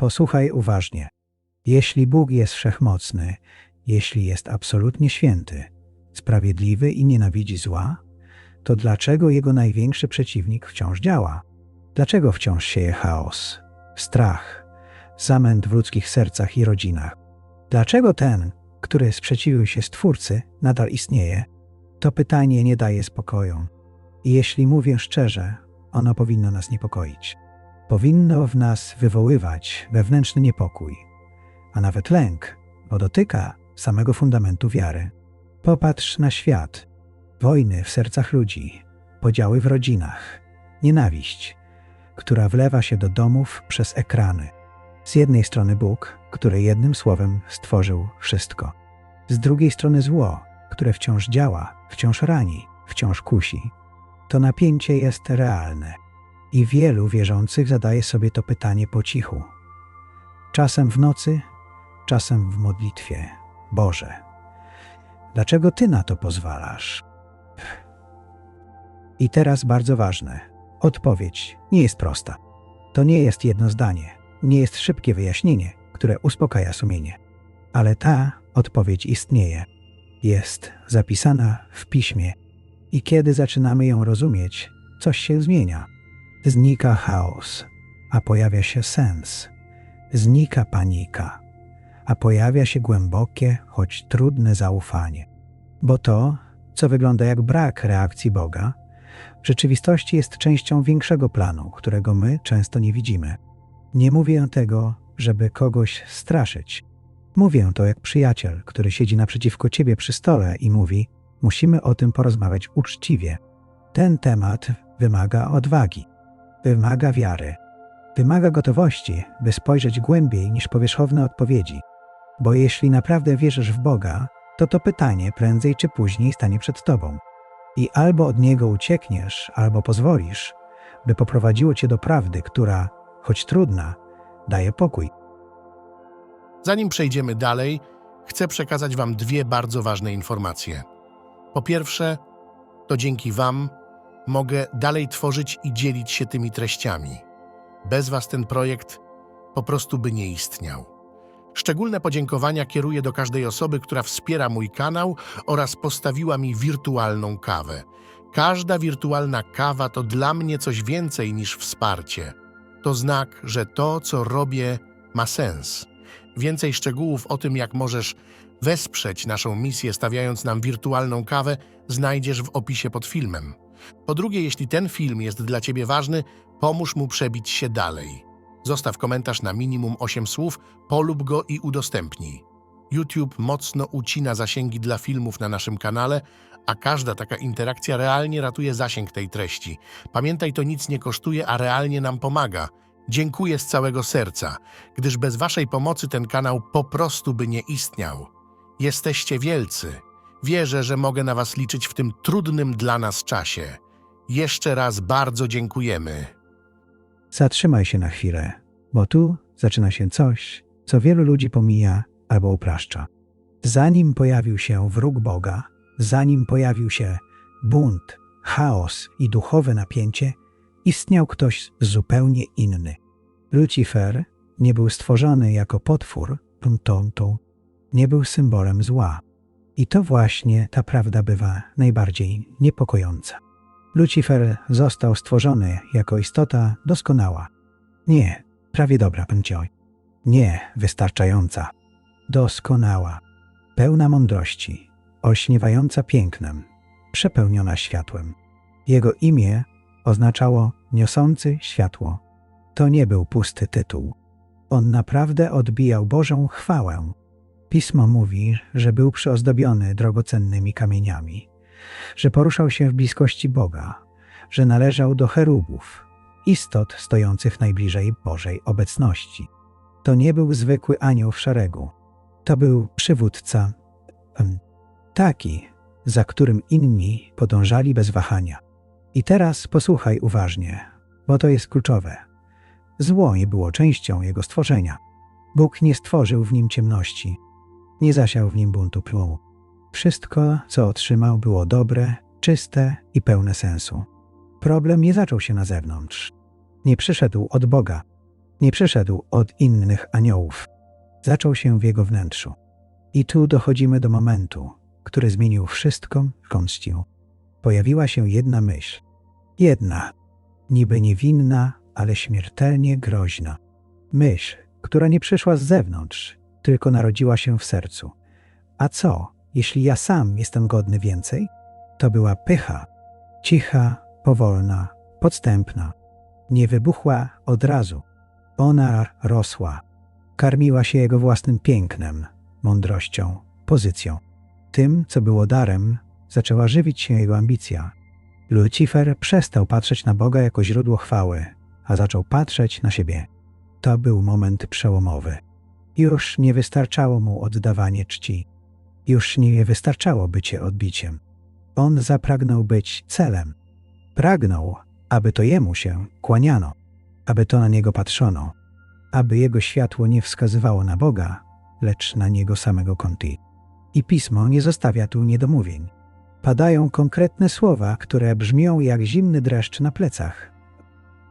Posłuchaj uważnie. Jeśli Bóg jest wszechmocny, jeśli jest absolutnie święty, sprawiedliwy i nienawidzi zła, to dlaczego jego największy przeciwnik wciąż działa? Dlaczego wciąż sieje chaos, strach, zamęt w ludzkich sercach i rodzinach? Dlaczego ten, który sprzeciwił się Stwórcy, nadal istnieje? To pytanie nie daje spokoju. I jeśli mówię szczerze, ono powinno nas niepokoić. Powinno w nas wywoływać wewnętrzny niepokój, a nawet lęk, bo dotyka samego fundamentu wiary. Popatrz na świat, wojny w sercach ludzi, podziały w rodzinach, nienawiść, która wlewa się do domów przez ekrany. Z jednej strony Bóg, który jednym słowem stworzył wszystko. Z drugiej strony zło, które wciąż działa, wciąż rani, wciąż kusi. To napięcie jest realne i wielu wierzących zadaje sobie to pytanie po cichu. Czasem w nocy, czasem w modlitwie. Boże, dlaczego Ty na to pozwalasz? I teraz bardzo ważne. Odpowiedź nie jest prosta. To nie jest jedno zdanie, nie jest szybkie wyjaśnienie, które uspokaja sumienie. Ale ta odpowiedź istnieje. Jest zapisana w piśmie i kiedy zaczynamy ją rozumieć, coś się zmienia. Znika chaos, a pojawia się sens. Znika panika, a pojawia się głębokie, choć trudne zaufanie. Bo to, co wygląda jak brak reakcji Boga, w rzeczywistości jest częścią większego planu, którego my często nie widzimy. Nie mówię tego, żeby kogoś straszyć. Mówię to jak przyjaciel, który siedzi naprzeciwko ciebie przy stole i mówi: Musimy o tym porozmawiać uczciwie. Ten temat wymaga odwagi, wymaga wiary, wymaga gotowości, by spojrzeć głębiej niż powierzchowne odpowiedzi. Bo jeśli naprawdę wierzysz w Boga, to to pytanie prędzej czy później stanie przed tobą. I albo od niego uciekniesz, albo pozwolisz, by poprowadziło cię do prawdy, która, choć trudna, daje pokój. Zanim przejdziemy dalej, chcę przekazać Wam dwie bardzo ważne informacje. Po pierwsze, to dzięki Wam mogę dalej tworzyć i dzielić się tymi treściami. Bez Was ten projekt po prostu by nie istniał. Szczególne podziękowania kieruję do każdej osoby, która wspiera mój kanał oraz postawiła mi wirtualną kawę. Każda wirtualna kawa to dla mnie coś więcej niż wsparcie. To znak, że to, co robię, ma sens. Więcej szczegółów o tym, jak możesz wesprzeć naszą misję, stawiając nam wirtualną kawę, znajdziesz w opisie pod filmem. Po drugie, jeśli ten film jest dla Ciebie ważny, pomóż mu przebić się dalej. Zostaw komentarz na minimum 8 słów, polub go i udostępnij. YouTube mocno ucina zasięgi dla filmów na naszym kanale, a każda taka interakcja realnie ratuje zasięg tej treści. Pamiętaj, to nic nie kosztuje, a realnie nam pomaga. Dziękuję z całego serca, gdyż bez Waszej pomocy ten kanał po prostu by nie istniał. Jesteście wielcy. Wierzę, że mogę na Was liczyć w tym trudnym dla nas czasie. Jeszcze raz bardzo dziękujemy. Zatrzymaj się na chwilę, bo tu zaczyna się coś, co wielu ludzi pomija albo upraszcza. Zanim pojawił się wróg Boga, zanim pojawił się bunt, chaos i duchowe napięcie, istniał ktoś zupełnie inny. Lucifer nie był stworzony jako potwór, puntontu, nie był symbolem zła. I to właśnie ta prawda bywa najbardziej niepokojąca. Lucifer został stworzony jako istota doskonała. Nie, prawie dobra, pęcioj. Nie, wystarczająca. Doskonała. Pełna mądrości, olśniewająca pięknem, przepełniona światłem. Jego imię oznaczało niosący światło. To nie był pusty tytuł. On naprawdę odbijał Bożą chwałę. Pismo mówi, że był przyozdobiony drogocennymi kamieniami, że poruszał się w bliskości Boga, że należał do cherubów, istot stojących najbliżej Bożej obecności. To nie był zwykły anioł w szeregu. To był przywódca, taki, za którym inni podążali bez wahania. I teraz posłuchaj uważnie, bo to jest kluczowe. Zło nie było częścią jego stworzenia. Bóg nie stworzył w nim ciemności, nie zasiał w nim buntu pluł. Wszystko, co otrzymał, było dobre, czyste i pełne sensu. Problem nie zaczął się na zewnątrz. Nie przyszedł od Boga. Nie przyszedł od innych aniołów. Zaczął się w jego wnętrzu. I tu dochodzimy do momentu, który zmienił wszystko w. Pojawiła się jedna myśl. Jedna, niby niewinna, ale śmiertelnie groźna. Myśl, która nie przyszła z zewnątrz, tylko narodziła się w sercu. A co, jeśli ja sam jestem godny więcej? To była pycha, cicha, powolna, podstępna. Nie wybuchła od razu. Ona rosła. Karmiła się jego własnym pięknem, mądrością, pozycją. Tym, co było darem, zaczęła żywić się jego ambicja. Lucifer przestał patrzeć na Boga jako źródło chwały, a zaczął patrzeć na siebie. To był moment przełomowy. Już nie wystarczało mu oddawanie czci. Już nie wystarczało bycie odbiciem. On zapragnął być celem. Pragnął, aby to jemu się kłaniano, aby to na niego patrzono, aby jego światło nie wskazywało na Boga, lecz na niego samego Conti. I pismo nie zostawia tu niedomówień. Padają konkretne słowa, które brzmią jak zimny dreszcz na plecach.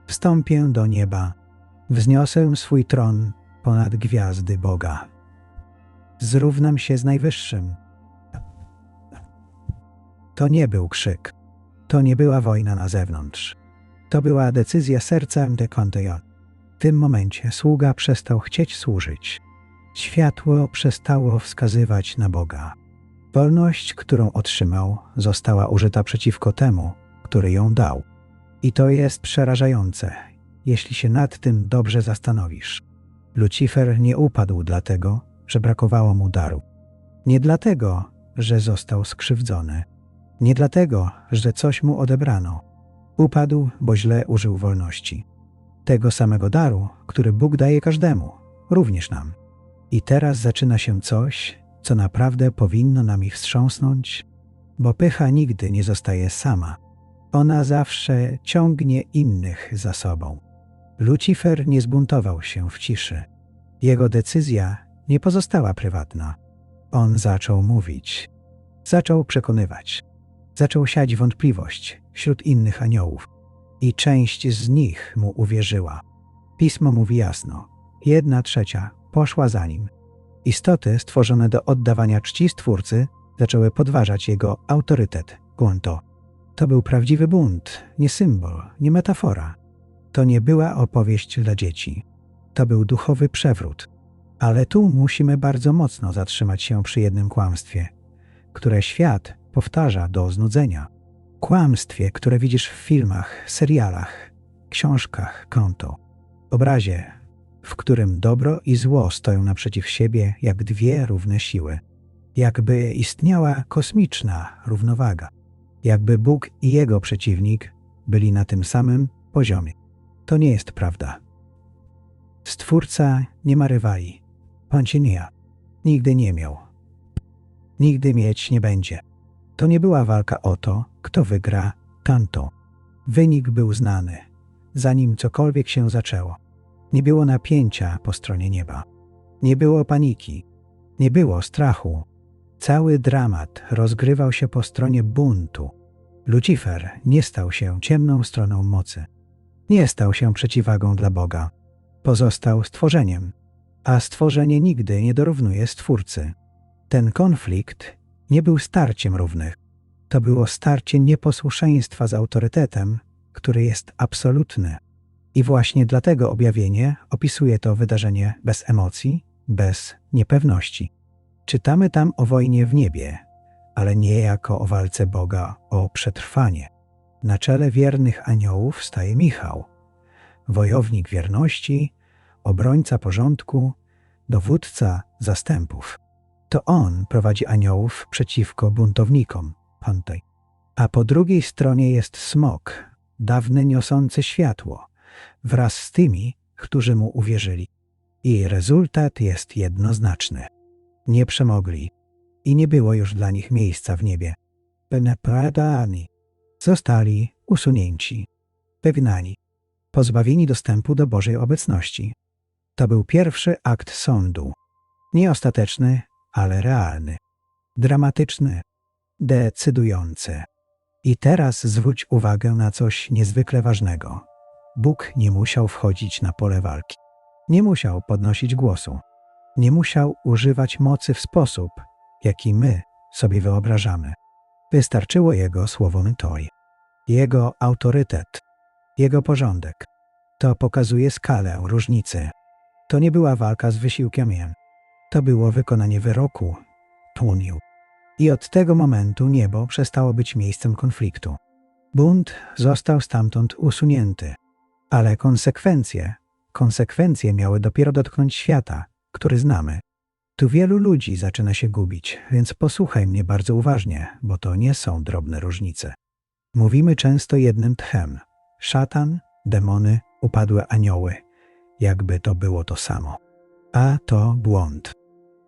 Wstąpię do nieba, wzniosę swój tron ponad gwiazdy Boga. Zrównam się z Najwyższym. To nie był krzyk. To nie była wojna na zewnątrz. To była decyzja serca de Conteon. W tym momencie sługa przestał chcieć służyć. Światło przestało wskazywać na Boga. Wolność, którą otrzymał, została użyta przeciwko temu, który ją dał. I to jest przerażające, jeśli się nad tym dobrze zastanowisz. Lucifer nie upadł dlatego, że brakowało mu daru. Nie dlatego, że został skrzywdzony. Nie dlatego, że coś mu odebrano. Upadł, bo źle użył wolności. Tego samego daru, który Bóg daje każdemu, również nam. I teraz zaczyna się coś, co naprawdę powinno nami wstrząsnąć, bo pycha nigdy nie zostaje sama. Ona zawsze ciągnie innych za sobą. Lucifer nie zbuntował się w ciszy. Jego decyzja nie pozostała prywatna. On zaczął mówić, zaczął przekonywać, zaczął siać wątpliwość wśród innych aniołów i część z nich mu uwierzyła. Pismo mówi jasno: jedna trzecia poszła za nim. Istoty stworzone do oddawania czci Stwórcy zaczęły podważać jego autorytet, Gonto. To był prawdziwy bunt, nie symbol, nie metafora. To nie była opowieść dla dzieci. To był duchowy przewrót. Ale tu musimy bardzo mocno zatrzymać się przy jednym kłamstwie, które świat powtarza do znudzenia. Kłamstwie, które widzisz w filmach, serialach, książkach, konto. Obrazie, w którym dobro i zło stoją naprzeciw siebie jak dwie równe siły. Jakby istniała kosmiczna równowaga. Jakby Bóg i jego przeciwnik byli na tym samym poziomie. To nie jest prawda. Stwórca nie ma rywali. Pancinia nigdy nie miał. Nigdy mieć nie będzie. To nie była walka o to, kto wygra kanto. Wynik był znany, zanim cokolwiek się zaczęło. Nie było napięcia po stronie nieba. Nie było paniki. Nie było strachu. Cały dramat rozgrywał się po stronie buntu. Lucifer nie stał się ciemną stroną mocy. Nie stał się przeciwwagą dla Boga. Pozostał stworzeniem, a stworzenie nigdy nie dorównuje Stwórcy. Ten konflikt nie był starciem równych. To było starcie nieposłuszeństwa z autorytetem, który jest absolutny. I właśnie dlatego objawienie opisuje to wydarzenie bez emocji, bez niepewności. Czytamy tam o wojnie w niebie, ale nie jako o walce Boga o przetrwanie. Na czele wiernych aniołów staje Michał, wojownik wierności, obrońca porządku, dowódca zastępów. To on prowadzi aniołów przeciwko buntownikom, Pantej. A po drugiej stronie jest smok, dawny niosący światło, wraz z tymi, którzy mu uwierzyli. I rezultat jest jednoznaczny. Nie przemogli i nie było już dla nich miejsca w niebie. Penepradani zostali usunięci, wygnani, pozbawieni dostępu do Bożej obecności. To był pierwszy akt sądu. Nie ostateczny, ale realny. Dramatyczny, decydujący. I teraz zwróć uwagę na coś niezwykle ważnego. Bóg nie musiał wchodzić na pole walki. Nie musiał podnosić głosu. Nie musiał używać mocy w sposób, jaki my sobie wyobrażamy. Wystarczyło jego słowo Toi. Jego autorytet, jego porządek. To pokazuje skalę różnicy. To nie była walka z wysiłkiem. To było wykonanie wyroku. Tłunił. I od tego momentu niebo przestało być miejscem konfliktu. Bunt został stamtąd usunięty. Ale konsekwencje, konsekwencje miały dopiero dotknąć świata, który znamy. Tu wielu ludzi zaczyna się gubić, więc posłuchaj mnie bardzo uważnie, bo to nie są drobne różnice. Mówimy często jednym tchem. Szatan, demony, upadłe anioły. Jakby to było to samo. A to błąd.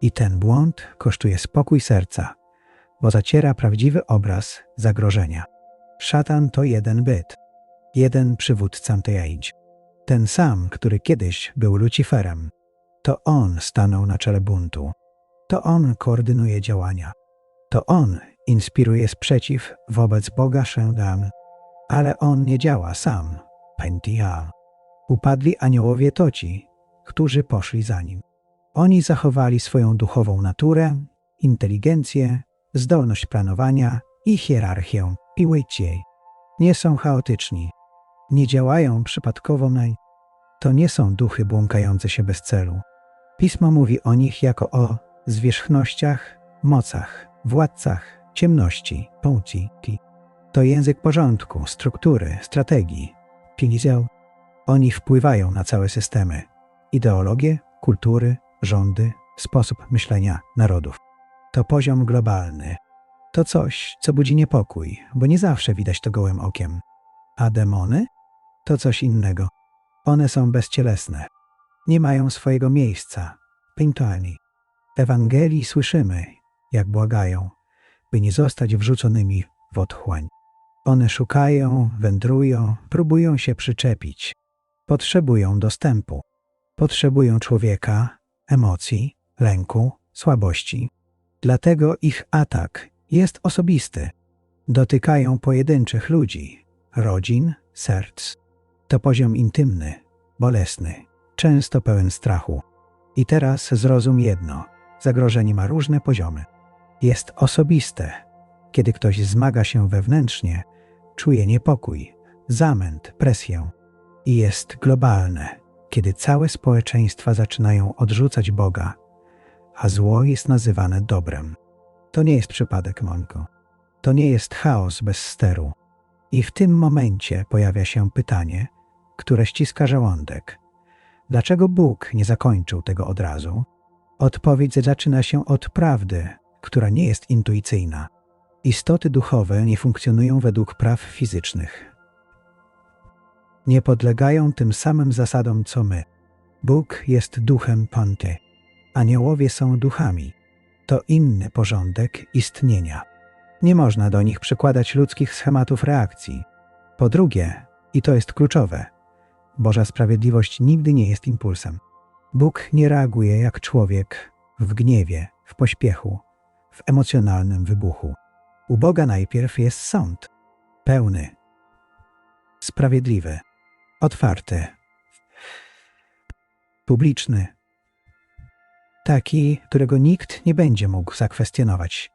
I ten błąd kosztuje spokój serca, bo zaciera prawdziwy obraz zagrożenia. Szatan to jeden byt, jeden przywódca Antejaić. Ten sam, który kiedyś był Luciferem. To on stanął na czele buntu. To on koordynuje działania. To on inspiruje sprzeciw wobec Boga Shendam. Ale on nie działa sam. Pentia. Upadli aniołowie Toci, którzy poszli za nim. Oni zachowali swoją duchową naturę, inteligencję, zdolność planowania i hierarchię Piłyciej. Nie są chaotyczni. Nie działają przypadkowo na... To nie są duchy błąkające się bez celu. Pismo mówi o nich jako o zwierzchnościach, mocach, władcach, ciemności, płci. To język porządku, struktury, strategii. Pilizeł. Oni wpływają na całe systemy. Ideologie, kultury, rządy, sposób myślenia narodów. To poziom globalny. To coś, co budzi niepokój, bo nie zawsze widać to gołym okiem. A demony? To coś innego. One są bezcielesne. Nie mają swojego miejsca. Pintuani. W Ewangelii słyszymy, jak błagają, by nie zostać wrzuconymi w otchłań. One szukają, wędrują, próbują się przyczepić. Potrzebują dostępu. Potrzebują człowieka, emocji, lęku, słabości. Dlatego ich atak jest osobisty. Dotykają pojedynczych ludzi, rodzin, serc. To poziom intymny, bolesny, często pełen strachu. I teraz zrozum jedno: zagrożenie ma różne poziomy. Jest osobiste. Kiedy ktoś zmaga się wewnętrznie, czuje niepokój, zamęt, presję. I jest globalne, kiedy całe społeczeństwa zaczynają odrzucać Boga, a zło jest nazywane dobrem. To nie jest przypadek, Monko. To nie jest chaos bez steru. I w tym momencie pojawia się pytanie, które ściska żołądek. Dlaczego Bóg nie zakończył tego od razu? Odpowiedź zaczyna się od prawdy, która nie jest intuicyjna. Istoty duchowe nie funkcjonują według praw fizycznych. Nie podlegają tym samym zasadom co my. Bóg jest duchem Ponty. Aniołowie są duchami. To inny porządek istnienia. Nie można do nich przykładać ludzkich schematów reakcji. Po drugie, i to jest kluczowe, Boża sprawiedliwość nigdy nie jest impulsem. Bóg nie reaguje jak człowiek w gniewie, w pośpiechu, w emocjonalnym wybuchu. U Boga najpierw jest sąd, pełny, sprawiedliwy, otwarty, publiczny, taki, którego nikt nie będzie mógł zakwestionować.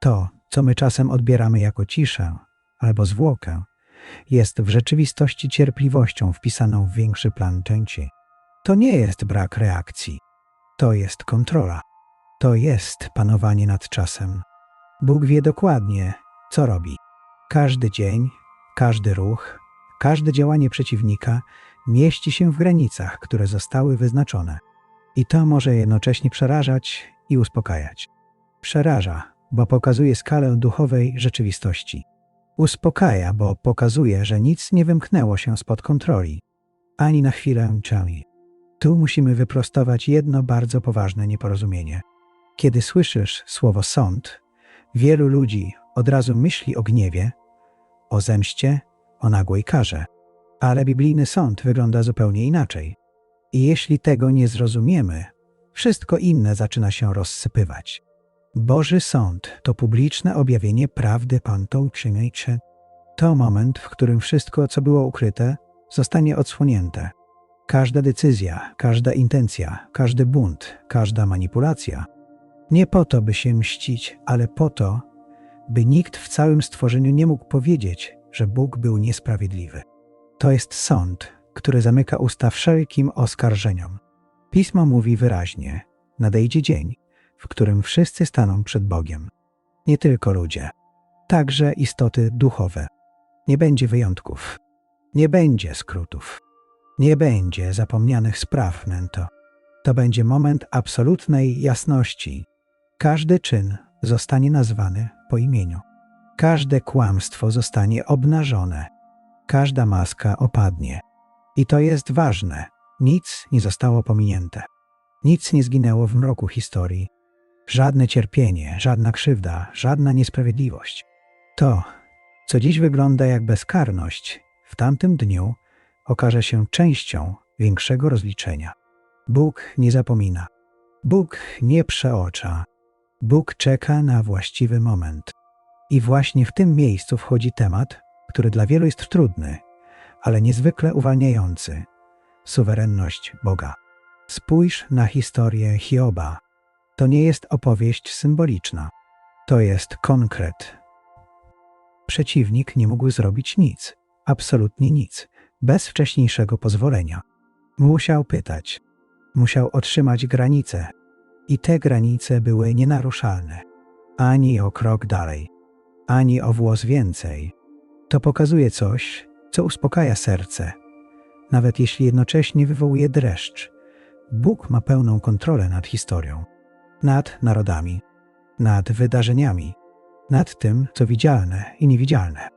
To, co my czasem odbieramy jako ciszę albo zwłokę, jest w rzeczywistości cierpliwością wpisaną w większy plan części. To nie jest brak reakcji, to jest kontrola, to jest panowanie nad czasem. Bóg wie dokładnie, co robi. Każdy dzień, każdy ruch, każde działanie przeciwnika mieści się w granicach, które zostały wyznaczone. I to może jednocześnie przerażać i uspokajać. Przeraża, bo pokazuje skalę duchowej rzeczywistości. Uspokaja, bo pokazuje, że nic nie wymknęło się spod kontroli, ani na chwilę czami. Tu musimy wyprostować jedno bardzo poważne nieporozumienie. Kiedy słyszysz słowo sąd, wielu ludzi od razu myśli o gniewie, o zemście, o nagłej karze. Ale biblijny sąd wygląda zupełnie inaczej. I jeśli tego nie zrozumiemy, wszystko inne zaczyna się rozsypywać. Boży Sąd to publiczne objawienie prawdy Pantą Księgajcze. To moment, w którym wszystko, co było ukryte, zostanie odsłonięte. Każda decyzja, każda intencja, każdy bunt, każda manipulacja nie po to, by się mścić, ale po to, by nikt w całym stworzeniu nie mógł powiedzieć, że Bóg był niesprawiedliwy. To jest sąd, który zamyka usta wszelkim oskarżeniom. Pismo mówi wyraźnie: nadejdzie dzień, w którym wszyscy staną przed Bogiem. Nie tylko ludzie, także istoty duchowe. Nie będzie wyjątków, nie będzie skrótów, nie będzie zapomnianych spraw, Nento. To będzie moment absolutnej jasności. Każdy czyn zostanie nazwany po imieniu. Każde kłamstwo zostanie obnażone. Każda maska opadnie. I to jest ważne. Nic nie zostało pominięte. Nic nie zginęło w mroku historii. Żadne cierpienie, żadna krzywda, żadna niesprawiedliwość. To, co dziś wygląda jak bezkarność, w tamtym dniu okaże się częścią większego rozliczenia. Bóg nie zapomina. Bóg nie przeocza. Bóg czeka na właściwy moment. I właśnie w tym miejscu wchodzi temat, który dla wielu jest trudny, ale niezwykle uwalniający suwerenność Boga. Spójrz na historię Hioba. To nie jest opowieść symboliczna, to jest konkret. Przeciwnik nie mógł zrobić nic, absolutnie nic, bez wcześniejszego pozwolenia. Musiał pytać, musiał otrzymać granice, i te granice były nienaruszalne, ani o krok dalej, ani o włos więcej. To pokazuje coś, co uspokaja serce, nawet jeśli jednocześnie wywołuje dreszcz. Bóg ma pełną kontrolę nad historią, nad narodami, nad wydarzeniami, nad tym, co widzialne i niewidzialne.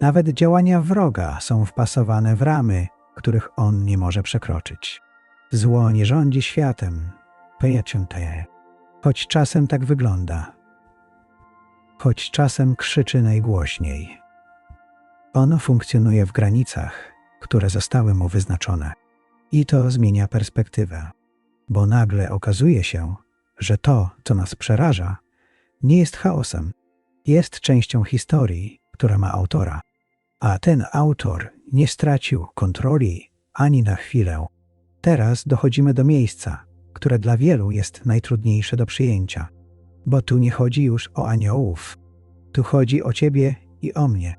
Nawet działania wroga są wpasowane w ramy, których on nie może przekroczyć. Zło nie rządzi światem, te, choć czasem tak wygląda, choć czasem krzyczy najgłośniej. Ono funkcjonuje w granicach, które zostały mu wyznaczone. I to zmienia perspektywę, bo nagle okazuje się, że to, co nas przeraża, nie jest chaosem, jest częścią historii, która ma autora. A ten autor nie stracił kontroli ani na chwilę. Teraz dochodzimy do miejsca, które dla wielu jest najtrudniejsze do przyjęcia, bo tu nie chodzi już o aniołów, tu chodzi o ciebie i o mnie.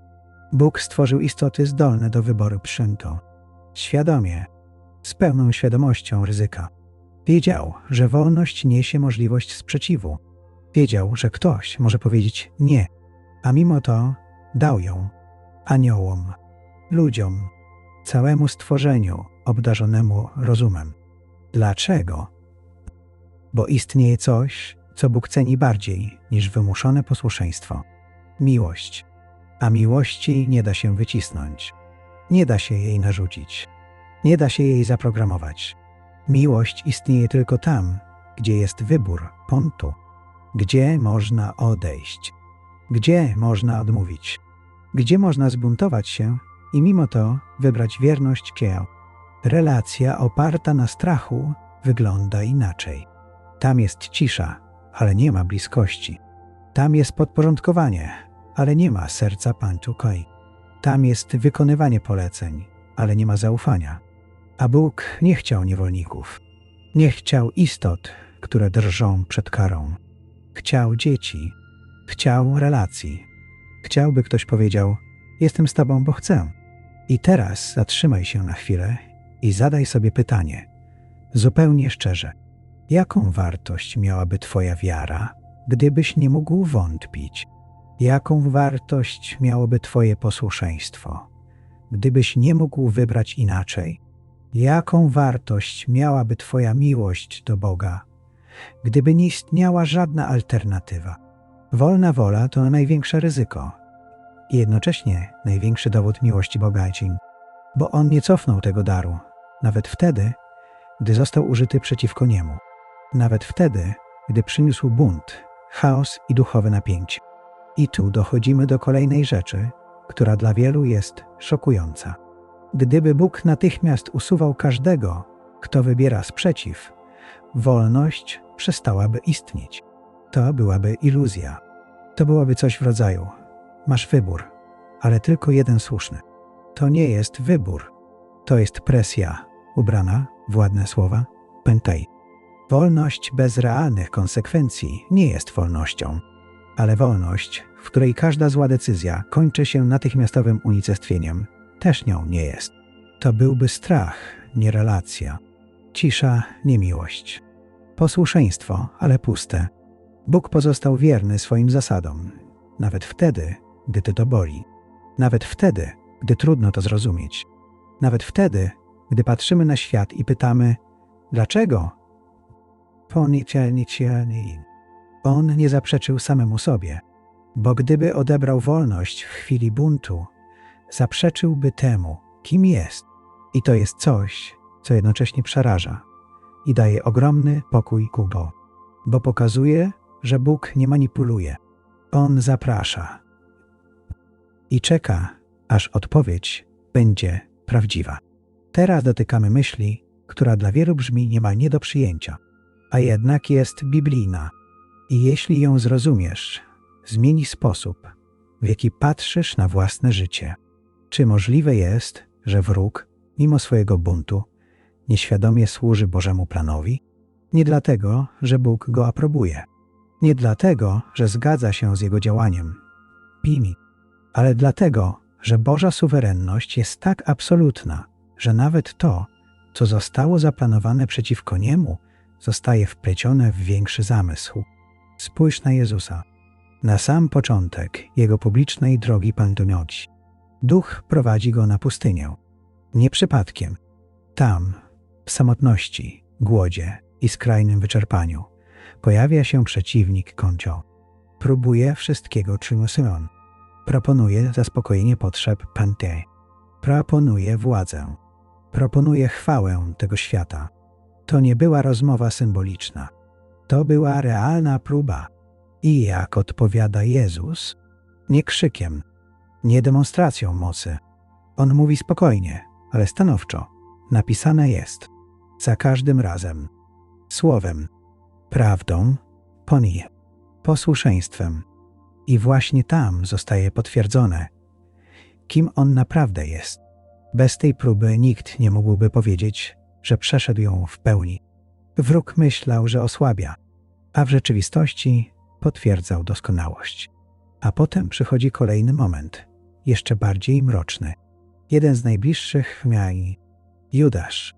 Bóg stworzył istoty zdolne do wyboru przyntu. Świadomie, z pełną świadomością ryzyka. Wiedział, że wolność niesie możliwość sprzeciwu. Wiedział, że ktoś może powiedzieć nie, a mimo to dał ją aniołom, ludziom, całemu stworzeniu obdarzonemu rozumem. Dlaczego? Bo istnieje coś, co Bóg ceni bardziej niż wymuszone posłuszeństwo miłość. A miłości nie da się wycisnąć. Nie da się jej narzucić. Nie da się jej zaprogramować. Miłość istnieje tylko tam, gdzie jest wybór, pontu, gdzie można odejść, gdzie można odmówić, gdzie można zbuntować się i mimo to wybrać wierność Kieo. Relacja oparta na strachu wygląda inaczej. Tam jest cisza, ale nie ma bliskości. Tam jest podporządkowanie, ale nie ma serca Panchu Koi. Tam jest wykonywanie poleceń, ale nie ma zaufania. A Bóg nie chciał niewolników. Nie chciał istot, które drżą przed karą. Chciał dzieci. Chciał relacji. Chciałby ktoś powiedział: Jestem z tobą, bo chcę. I teraz zatrzymaj się na chwilę i zadaj sobie pytanie, zupełnie szczerze: jaką wartość miałaby Twoja wiara, gdybyś nie mógł wątpić? Jaką wartość miałoby Twoje posłuszeństwo, gdybyś nie mógł wybrać inaczej? Jaką wartość miałaby Twoja miłość do Boga, gdyby nie istniała żadna alternatywa? Wolna wola to największe ryzyko i jednocześnie największy dowód miłości Bogacin, bo On nie cofnął tego daru, nawet wtedy, gdy został użyty przeciwko niemu, nawet wtedy, gdy przyniósł bunt, chaos i duchowe napięcie. I tu dochodzimy do kolejnej rzeczy, która dla wielu jest szokująca. Gdyby Bóg natychmiast usuwał każdego, kto wybiera sprzeciw, wolność przestałaby istnieć. To byłaby iluzja. To byłoby coś w rodzaju: masz wybór, ale tylko jeden słuszny. To nie jest wybór, to jest presja, ubrana w ładne słowa, pętaj. Wolność bez realnych konsekwencji nie jest wolnością, ale wolność, w której każda zła decyzja kończy się natychmiastowym unicestwieniem, też nią nie jest. To byłby strach, nie relacja. Cisza, nie miłość. Posłuszeństwo, ale puste. Bóg pozostał wierny swoim zasadom, nawet wtedy, gdy ty to boli. Nawet wtedy, gdy trudno to zrozumieć. Nawet wtedy, gdy patrzymy na świat i pytamy, dlaczego? On nie zaprzeczył samemu sobie, bo gdyby odebrał wolność w chwili buntu, zaprzeczyłby temu, kim jest. I to jest coś, co jednocześnie przeraża i daje ogromny pokój Kubo, bo pokazuje, że Bóg nie manipuluje. On zaprasza i czeka, aż odpowiedź będzie prawdziwa. Teraz dotykamy myśli, która dla wielu brzmi niemal nie do przyjęcia, a jednak jest biblijna. I jeśli ją zrozumiesz, zmieni sposób, w jaki patrzysz na własne życie. Czy możliwe jest, że wróg, mimo swojego buntu, nieświadomie służy Bożemu planowi? Nie dlatego, że Bóg go aprobuje. Nie dlatego, że zgadza się z jego działaniem. Pimi. Ale dlatego, że Boża suwerenność jest tak absolutna, że nawet to, co zostało zaplanowane przeciwko niemu, zostaje wplecione w większy zamysł. Spójrz na Jezusa. Na sam początek jego publicznej drogi pędnoci. Duch prowadzi go na pustynię. Nie przypadkiem. Tam, w samotności, głodzie i skrajnym wyczerpaniu, pojawia się przeciwnik Koncio. Próbuje wszystkiego, Symeon. Proponuje zaspokojenie potrzeb Pante. Proponuje władzę. Proponuje chwałę tego świata. To nie była rozmowa symboliczna. To była realna próba. I jak odpowiada Jezus, nie krzykiem, nie demonstracją mocy. On mówi spokojnie, ale stanowczo. Napisane jest. Za każdym razem. Słowem, prawdą, poni, posłuszeństwem. I właśnie tam zostaje potwierdzone, kim on naprawdę jest. Bez tej próby nikt nie mógłby powiedzieć, że przeszedł ją w pełni. Wróg myślał, że osłabia, a w rzeczywistości potwierdzał doskonałość. A potem przychodzi kolejny moment, jeszcze bardziej mroczny. Jeden z najbliższych miał Judasz.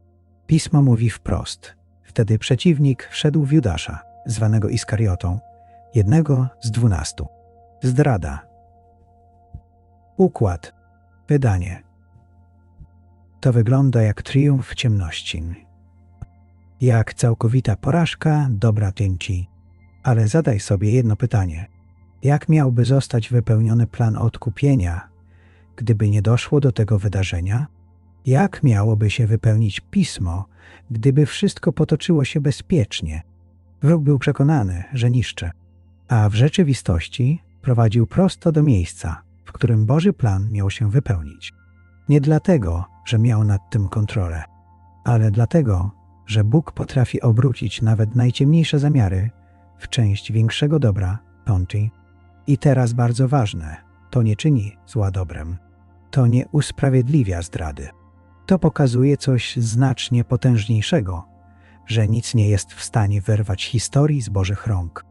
Pismo mówi wprost. Wtedy przeciwnik wszedł w Judasza, zwanego Iskariotą, jednego z dwunastu. Zdrada. Układ. Wydanie. To wygląda jak triumf ciemności. Jak całkowita porażka dobra tęci. Ale zadaj sobie jedno pytanie. Jak miałby zostać wypełniony plan odkupienia, gdyby nie doszło do tego wydarzenia? Jak miałoby się wypełnić pismo, gdyby wszystko potoczyło się bezpiecznie? Wróg był przekonany, że niszczy, a w rzeczywistości prowadził prosto do miejsca, w którym Boży plan miał się wypełnić. Nie dlatego, że miał nad tym kontrolę, ale dlatego, że Bóg potrafi obrócić nawet najciemniejsze zamiary w część większego dobra, Ponti. I teraz bardzo ważne, to nie czyni zła dobrem. To nie usprawiedliwia zdrady. To pokazuje coś znacznie potężniejszego, że nic nie jest w stanie wyrwać historii z Bożych rąk.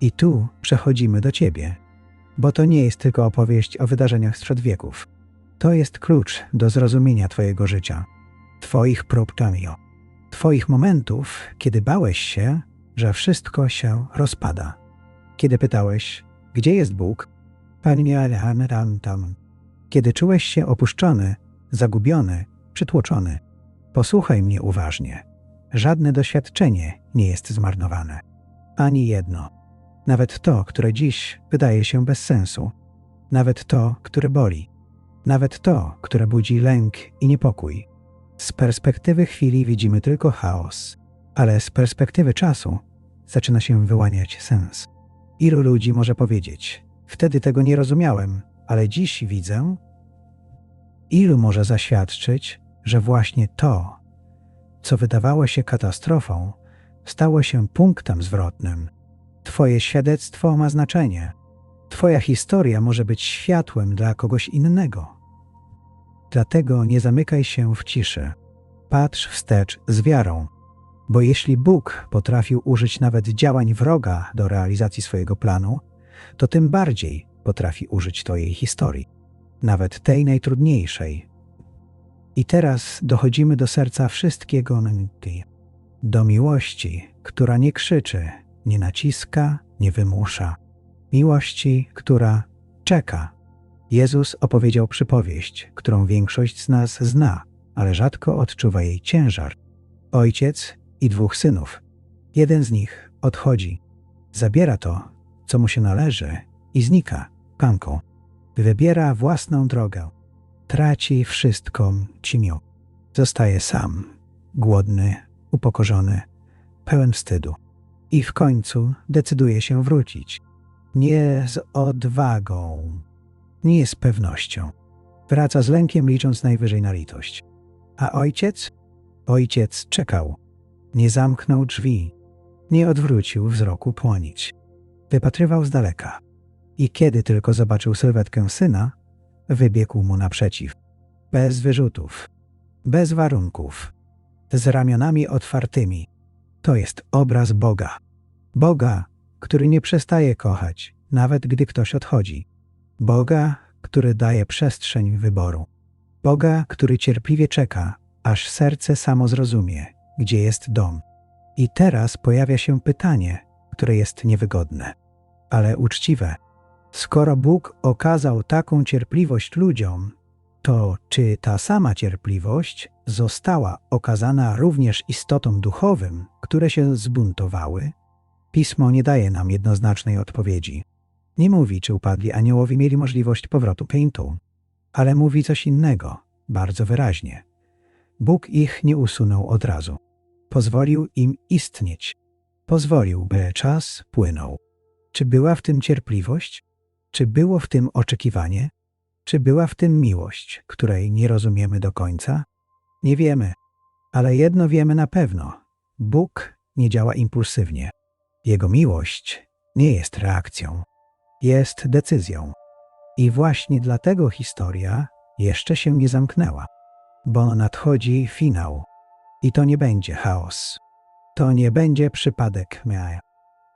I tu przechodzimy do Ciebie, bo to nie jest tylko opowieść o wydarzeniach sprzed wieków. To jest klucz do zrozumienia Twojego życia, Twoich prób Tamio, Twoich momentów, kiedy bałeś się, że wszystko się rozpada. Kiedy pytałeś, gdzie jest Bóg? Panie tam. Kiedy czułeś się opuszczony, zagubiony, przytłoczony. Posłuchaj mnie uważnie. Żadne doświadczenie nie jest zmarnowane. Ani jedno. Nawet to, które dziś wydaje się bez sensu. Nawet to, które boli. Nawet to, które budzi lęk i niepokój. Z perspektywy chwili widzimy tylko chaos, ale z perspektywy czasu zaczyna się wyłaniać sens. Ilu ludzi może powiedzieć: Wtedy tego nie rozumiałem, ale dziś widzę? Ilu może zaświadczyć, że właśnie to, co wydawało się katastrofą, stało się punktem zwrotnym? Twoje świadectwo ma znaczenie. Twoja historia może być światłem dla kogoś innego. Dlatego nie zamykaj się w ciszy. Patrz wstecz z wiarą, bo jeśli Bóg potrafił użyć nawet działań wroga do realizacji swojego planu, to tym bardziej potrafi użyć Twojej historii, nawet tej najtrudniejszej. I teraz dochodzimy do serca wszystkiego, do miłości, która nie krzyczy, nie naciska, nie wymusza. Miłości, która czeka. Jezus opowiedział przypowieść, którą większość z nas zna, ale rzadko odczuwa jej ciężar. Ojciec i dwóch synów. Jeden z nich odchodzi, zabiera to, co mu się należy i znika Wybiera własną drogę. Traci wszystko cimią. Zostaje sam, głodny, upokorzony, pełen wstydu. I w końcu decyduje się wrócić. Nie z odwagą, nie z pewnością. Wraca z lękiem, licząc najwyżej na litość. A ojciec? Ojciec czekał. Nie zamknął drzwi. Nie odwrócił wzroku płonić. Wypatrywał z daleka. I kiedy tylko zobaczył sylwetkę syna, wybiegł mu naprzeciw. Bez wyrzutów. Bez warunków. Z ramionami otwartymi. To jest obraz Boga. Boga, który nie przestaje kochać, nawet gdy ktoś odchodzi. Boga, który daje przestrzeń wyboru. Boga, który cierpliwie czeka, aż serce samo zrozumie, gdzie jest dom. I teraz pojawia się pytanie, które jest niewygodne, ale uczciwe. Skoro Bóg okazał taką cierpliwość ludziom, to czy ta sama cierpliwość została okazana również istotom duchowym, które się zbuntowały? Pismo nie daje nam jednoznacznej odpowiedzi. Nie mówi, czy upadli aniołowie mieli możliwość powrotu Paintu, ale mówi coś innego, bardzo wyraźnie. Bóg ich nie usunął od razu. Pozwolił im istnieć. Pozwolił, by czas płynął. Czy była w tym cierpliwość? Czy było w tym oczekiwanie? Czy była w tym miłość, której nie rozumiemy do końca? Nie wiemy, ale jedno wiemy na pewno: Bóg nie działa impulsywnie. Jego miłość nie jest reakcją, jest decyzją. I właśnie dlatego historia jeszcze się nie zamknęła, bo nadchodzi finał. I to nie będzie chaos. To nie będzie przypadek miaja.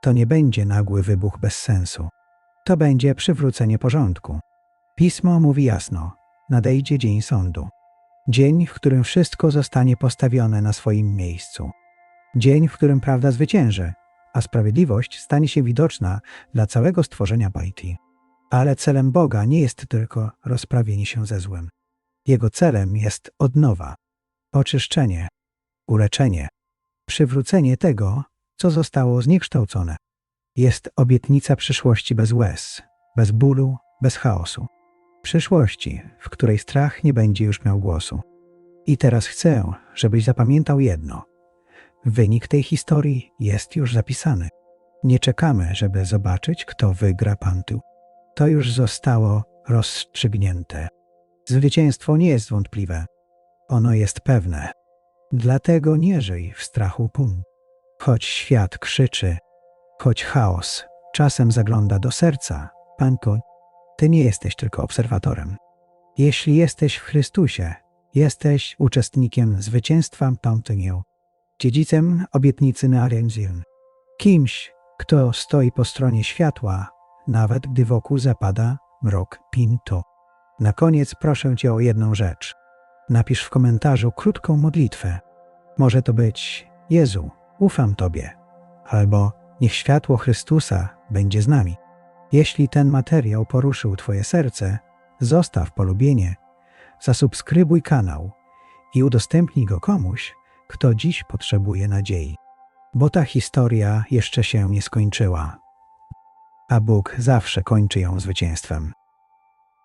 To nie będzie nagły wybuch bez sensu. To będzie przywrócenie porządku. Pismo mówi jasno: nadejdzie dzień sądu. Dzień, w którym wszystko zostanie postawione na swoim miejscu. Dzień, w którym prawda zwycięży, a sprawiedliwość stanie się widoczna dla całego stworzenia Baiti. Ale celem Boga nie jest tylko rozprawienie się ze złem. Jego celem jest odnowa, oczyszczenie, uleczenie, przywrócenie tego, co zostało zniekształcone. Jest obietnica przyszłości bez łez, bez bólu, bez chaosu. Przyszłości, w której strach nie będzie już miał głosu. I teraz chcę, żebyś zapamiętał jedno. Wynik tej historii jest już zapisany. Nie czekamy, żeby zobaczyć, kto wygra pantu. To już zostało rozstrzygnięte. Zwycięstwo nie jest wątpliwe. Ono jest pewne. Dlatego nie żyj w strachu pum. Choć świat krzyczy, choć chaos czasem zagląda do serca, Panko, ty nie jesteś tylko obserwatorem. Jeśli jesteś w Chrystusie, jesteś uczestnikiem zwycięstwa tamtego, dziedzicem obietnicy Narenzil, kimś, kto stoi po stronie światła, nawet gdy wokół zapada mrok Pinto. Na koniec proszę Cię o jedną rzecz. Napisz w komentarzu krótką modlitwę. Może to być Jezu, ufam Tobie, albo niech światło Chrystusa będzie z nami. Jeśli ten materiał poruszył Twoje serce, zostaw polubienie, zasubskrybuj kanał i udostępnij go komuś, kto dziś potrzebuje nadziei. Bo ta historia jeszcze się nie skończyła, a Bóg zawsze kończy ją zwycięstwem.